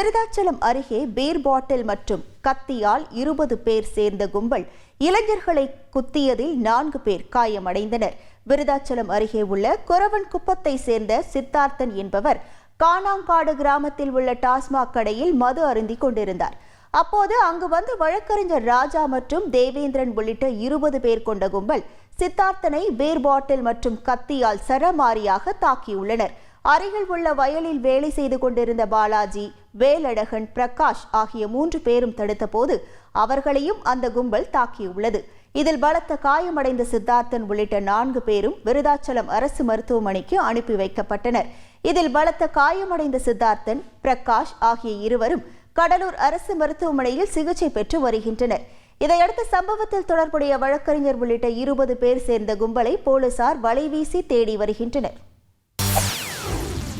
விருதாச்சலம் அருகே beer bottle மற்றும் கத்தியால் இருபது பேர் சேர்ந்த கும்பல் இளைஞர்களை குத்தியதில் நான்கு பேர் காயமடைந்தனர். விருதாச்சலம் அருகே உள்ள குரவன் குப்பத்தை சேர்ந்த சித்தார்த்தன் என்பவர் காணாங்காடு கிராமத்தில் உள்ள டாஸ்மாக் கடையில் மது அருந்தி கொண்டிருந்தார். அப்போது அங்கு வந்த வழக்கறிஞர் ராஜா மற்றும் தேவேந்திரன் உள்ளிட்ட இருபது பேர் கொண்ட கும்பல் சித்தார்த்தனை பீர் பாட்டில் மற்றும் கத்தியால் சரமாரியாக தாக்கியுள்ளனர். அருகில் உள்ள வயலில் வேலை செய்து கொண்டிருந்த பாலாஜி வேலழகன் பிரகாஷ் ஆகிய மூன்று பேரும் தடுத்தபோது அவர்களையும் அந்த கும்பல் தாக்கியுள்ளது. இதில் பலத்த காயமடைந்த சித்தார்த்தன் உள்ளிட்ட நான்கு பேரும் விருதாச்சலம் அரசு மருத்துவமனைக்கு அனுப்பி வைக்கப்பட்டனர். இதில் பலத்த காயமடைந்த சித்தார்த்தன் பிரகாஷ் ஆகிய இருவரும் கடலூர் அரசு மருத்துவமனையில் சிகிச்சை பெற்று வருகின்றனர். இதையடுத்து சம்பவத்தில் தொடர்புடைய வழக்கறிஞர் உள்ளிட்ட இருபது பேர் சேர்ந்த கும்பலை போலீசார் வலைவீசி தேடி வருகின்றனர்.